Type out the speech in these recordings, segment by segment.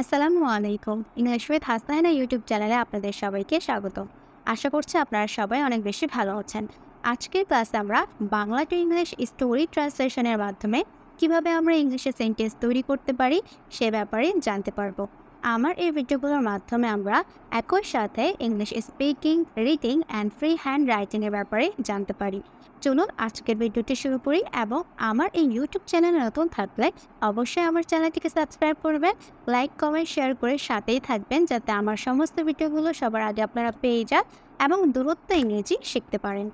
আসসালামু আলাইকুম। English with Hasnahina YouTube চ্যানেলে আপনাদের সবাইকে স্বাগত। আশা করছি আপনারা সবাই অনেক বেশি ভালো আছেন। আজকের ক্লাসে আমরা বাংলা টু ইংলিশ স্টোরি ট্রান্সলেশনের মাধ্যমে কীভাবে আমরা ইংলিশে সেন্টেন্স তৈরি করতে পারি সে ব্যাপারে জানতে পারব। আমার এই ভিডিওগুলোর মাধ্যমে আমরা একই সাথে English speaking reading and free hand রাইটিংয়ের ব্যাপারে জানতে পারি। চলুন আজকের ভিডিওটি শুরু করি এবং আমার এই ইউটিউব চ্যানেলে নতুন থাকলে অবশ্যই আমার চ্যানেলটিকে সাবস্ক্রাইব করবেন লাইক কমেন্ট শেয়ার করে সাথেই থাকবেন যাতে আমার সমস্ত ভিডিওগুলো সবার আগে আপনারা পেয়ে যান এবং দূরত্ব ইংরেজি শিখতে পারেন।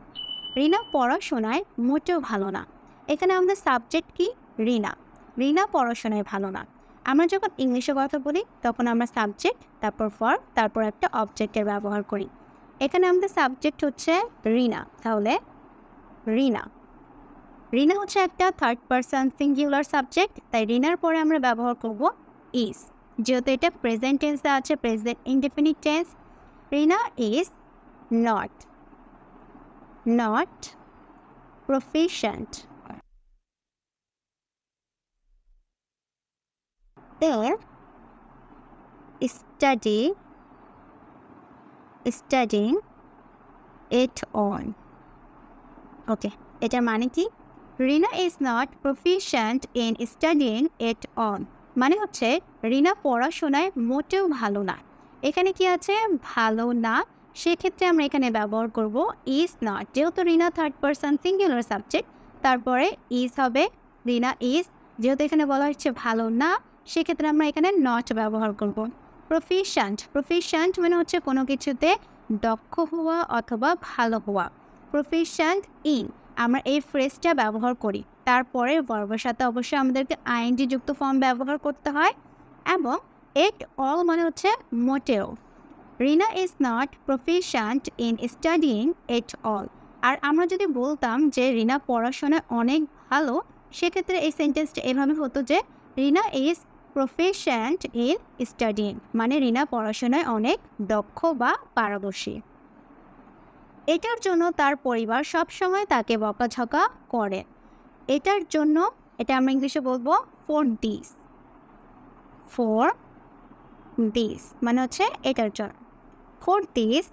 রিনা পড়াশোনায় মোটেও ভালো না। এখানে আমাদের সাবজেক্ট কি? রিনা। রিনা পড়াশোনায় ভালো না। আমরা যখন ইংলিশে কথা বলি, তখন আমরা সাবজেক্ট তারপর ফর তারপর একটা অবজেক্টের ব্যবহার করি। এখানে আমাদের সাবজেক্ট হচ্ছে রিনা তাহলে রিনা রিনা হচ্ছে একটা থার্ড পারসন সিঙ্গুলার সাবজেক্ট তাই রিনার পরে আমরা ব্যবহার করব ইজ যেহেতু এটা প্রেজেন্ট টেন্সে আছে present indefinite tense Rina is not not proficient there study, studying it on. Okay এটার মানে কি? Rina is not proficient in studying it on মানে হচ্ছে রিনা পড়াশোনায় মোটেও ভালো না। এখানে কি আছে? ভালো না। সেক্ষেত্রে আমরা এখানে ব্যবহার করব ইজ নট যেহেতু Rina third person singular subject তারপরে ইজ হবে রিনা ইজ যেহেতু এখানে বলা হচ্ছে ভালো না সেক্ষেত্রে আমরা এখানে নট ব্যবহার করব। প্রফিশিয়েন্ট প্রফিশিয়েন্ট মানে হচ্ছে কোনো কিছুতে দক্ষ হওয়া অথবা ভালো হওয়া। প্রফিশিয়েন্ট ইন আমরা এই ফ্রেজটা ব্যবহার করি। তারপরে বর্বের সাথে অবশ্যই আমাদেরকে আইএনজি যুক্ত ফর্ম ব্যবহার করতে হয়। এবং এট অল মানে হচ্ছে মোটেও। Rina is not proficient in studying at all আর আমরা যদি বলতাম যে রিনা পড়াশোনায় অনেক ভালো, সেক্ষেত্রে এই সেন্টেন্সটা এভাবে হতো যে Rina is proficient in studying মানে রিনা পড়াশোনায় অনেক দক্ষ বা পারদর্শী। এটার জন্য তার পরিবার সবসময় তাকে বকাঝকা করে। এটার জন্য, এটা আমরা ইংলিশে বলব ফর দিস ফর দিস মানে হচ্ছে এটার জন্য। ফর দিস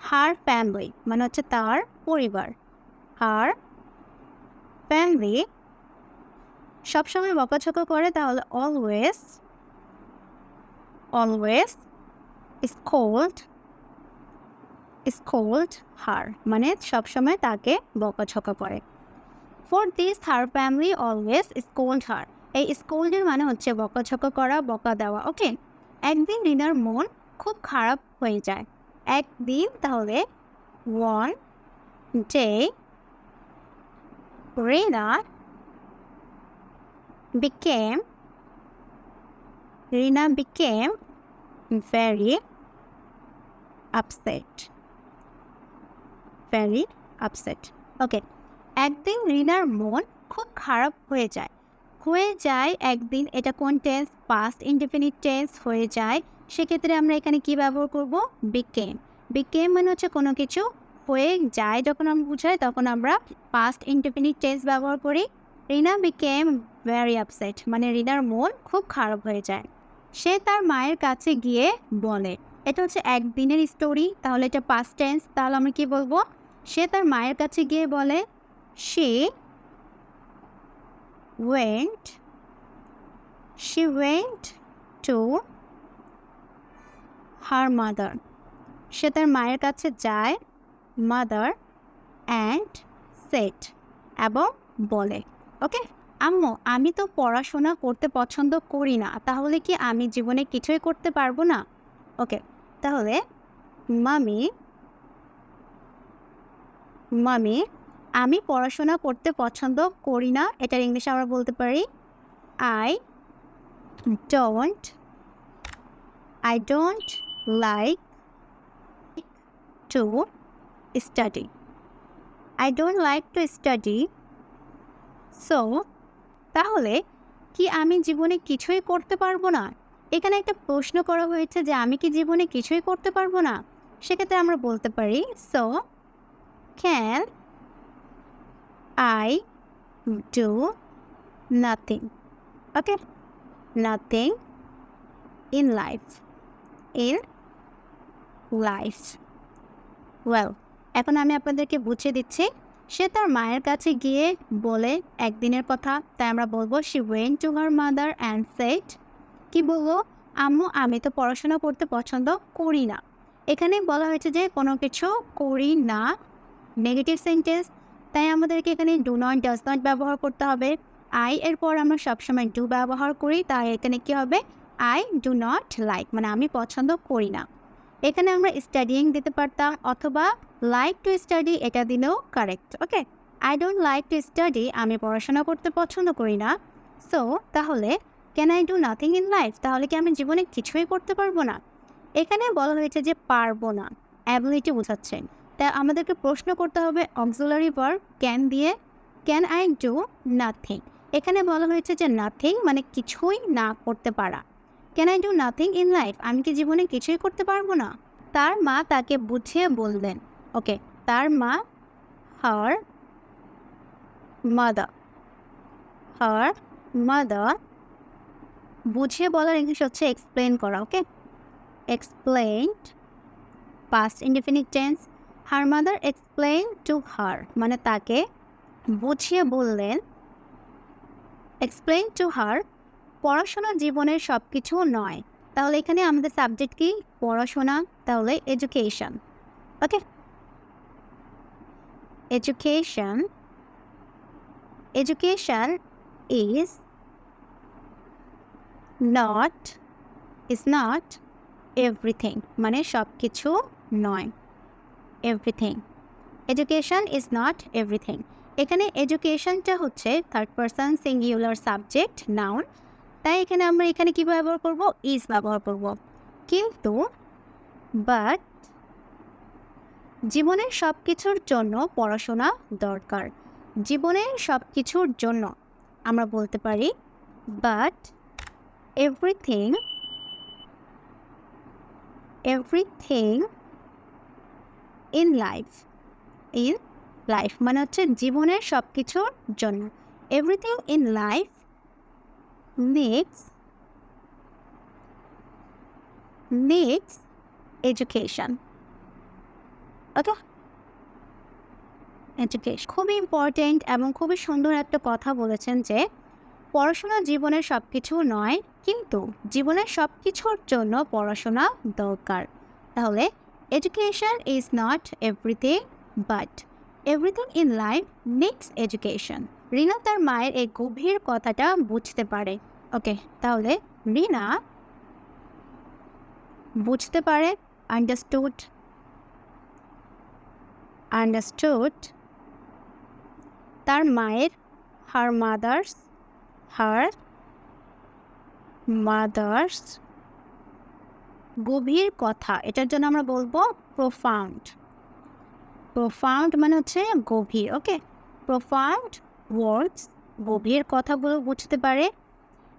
হার ফ্যামিলি মানে হচ্ছে তার পরিবার। হার ফ্যামিলি সবসময় বকাঝকা করে তাহলে always always scold scold her মানে সবসময় তাকে বকাঝকা করে। For this her family always scold her এই স্কোল্ডের মানে হচ্ছে বকাঝকা করা, বকা দেওয়া ওকে একদিন রিনার মন খুব খারাপ হয়ে যায়। একদিন তাহলে one day Rina became, Rina became very upset. Very upset. Okay একদিন রিনার মন খুব খারাপ হয়ে যায়। হয়ে যায় একদিন এটা কোন টেন্স পাস্ট ইনডিফিনিট টেন্স হয়ে যায়। সেক্ষেত্রে আমরা এখানে কি ব্যবহার করব? বিকেম বিকেম মানে হচ্ছে কোনো কিছু হয়ে যায়। যখন আমরা বুঝাই, তখন আমরা পাস্ট ইনডিফিনিট টেন্স ব্যবহার করি। রিনা বিকেম ভেরি আপসেট মানে রিনার মন খুব খারাপ হয়ে যায়। সে তার মায়ের কাছে গিয়ে বলে, এটা হচ্ছে একদিনের স্টোরি তাহলে এটা পাস্ট টেন্স তাহলে আমরা কি বলব? সে তার মায়ের কাছে গিয়ে বলে সে went she went to her mother সে তার মায়ের কাছে যায় মাদার অ্যান্ড সেট এবং বলে। ওকে? আম্মু, আমি তো পড়াশোনা করতে পছন্দ করি না, তাহলে কি আমি জীবনে কিছুই করতে পারব না? ওকে, তাহলে মামি মামি, আমি পড়াশোনা করতে পছন্দ করি না, এটার ইংলিশে আমরা বলতে পারি I don't I don't like to study I don't like to study so তাহলে কি আমি জীবনে কিছুই করতে পারব না? এখানে একটা প্রশ্ন করা হয়েছে যে আমি কি জীবনে কিছুই করতে পারব না? সেক্ষেত্রে আমরা বলতে পারি so can I do nothing okay nothing in life in life well এখন আমি আপনাদেরকে বুঝিয়ে দিচ্ছি সে তার মায়ের কাছে গিয়ে বলে, একদিনের কথা, তাই আমরা বলব she went to her mother and said কি বলব? আম্মু, আমি তো পড়াশোনা করতে পছন্দ করি না। এখানে বলা হয়েছে যে কোনো কিছু করি না। নেগেটিভ সেন্টেন্স তাই আমাদেরকে এখানে ডু নট ডাজ নট ব্যবহার করতে হবে। আই এরপর আমরা সবসময় ডু ব্যবহার করি, তাই এখানে কি হবে? আই ডু নট লাইক মানে আমি পছন্দ করি না। এখানে আমরা স্টাডিং দিতে পারতাম অথবা লাইক টু স্টাডি এটা দিলেও correct okay I don't like to study আমি পড়াশোনা করতে পছন্দ করি না। সো তাহলে can I do nothing in life তাহলে কি আমি জীবনে কিছুই করতে পারব না? এখানে বলা হয়েছে যে পারব না অ্যাবিলিটি বোঝাচ্ছে। তা আমাদেরকে প্রশ্ন করতে হবে অক্সিলারি ভার্ব ক্যান দিয়ে ক্যান আই ডু নাথিং এখানে বলা হয়েছে যে নাথিং মানে কিছুই না করতে পারা। Can I do nothing in life আমি কি জীবনে কিছুই করতে পারব না? তার মা তাকে বুঝিয়ে বললেন ওকে তার মা হার মাদার হার মাদার বুঝিয়ে বলার ইংলিশ হচ্ছে এক্সপ্লেন করা okay explained past indefinite tense her mother explain to her মানে তাকে বুঝিয়ে বললেন এক্সপ্লেইন টু হার পড়াশোনা জীবনের সব কিছু নয়। তাহলে এখানে আমাদের সাবজেক্ট কি? পড়াশোনা, তাহলে education okay education education is not is not everything মানে সব কিছু নয়। Everything education is not everything এখানে এডুকেশনটা হচ্ছে third person singular subject noun তাই এখানে আমরা এখানে কী ব্যবহার করব? ইজ ব্যবহার করব। কিন্তু বাট জীবনের সব কিছুর জন্য পড়াশোনা দরকার। জীবনের সব কিছুর জন্য আমরা বলতে পারি but everything everything in life in life মানে হচ্ছে জীবনের সব কিছুর জন্য। Everything in life needs needs education. Okay education খুবই ইম্পর্টেন্ট এবং খুবই সুন্দর একটা কথা বলেছেন যে, পড়াশোনা জীবনের সব কিছু নয়, কিন্তু জীবনের সব কিছুর জন্য পড়াশোনা দরকার। তাহলে education is not everything but everything in life needs education Rina তার মায়ের এই গভীর কথাটা বুঝতে পারে। ওকে, তাহলে রিনা বুঝতে পারে আন্ডারস্টুড আন্ডারস্টুড তার মায়ের হার মাদার্স হার মাদার্স গভীর কথা। এটার জন্য আমরা বলব প্রোফাউন্ড প্রোফাউন্ড মানে হচ্ছে গভীর, ওকে? প্রোফাউন্ড ওয়ার্ডস গভীর কথাগুলো বুঝতে পারে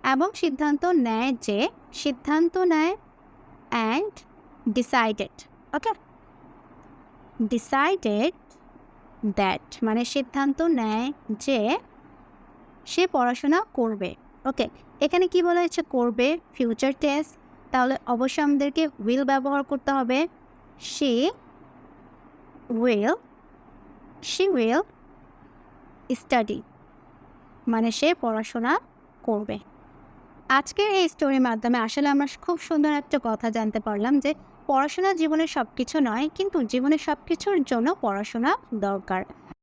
এবং সিদ্ধান্ত নেয় যে সিদ্ধান্ত নেয় and decided okay decided that মানে সিদ্ধান্ত নেয় যে সে পড়াশোনা করবে ওকে এখানে কি বলা হয়েছে? করবে ফিউচার টেস্ট তাহলে অবশ্যই আমাদেরকে উইল ব্যবহার করতে হবে। সে উইল শি উইল স্টাডি মানে সে পড়াশোনা করবে। আজকের এই স্টোরির মাধ্যমে আসলে আমরা খুব সুন্দর একটা কথা জানতে পারলাম যে পড়াশোনা জীবনের সব কিছু নয়, কিন্তু জীবনের সব কিছুর জন্য পড়াশোনা দরকার।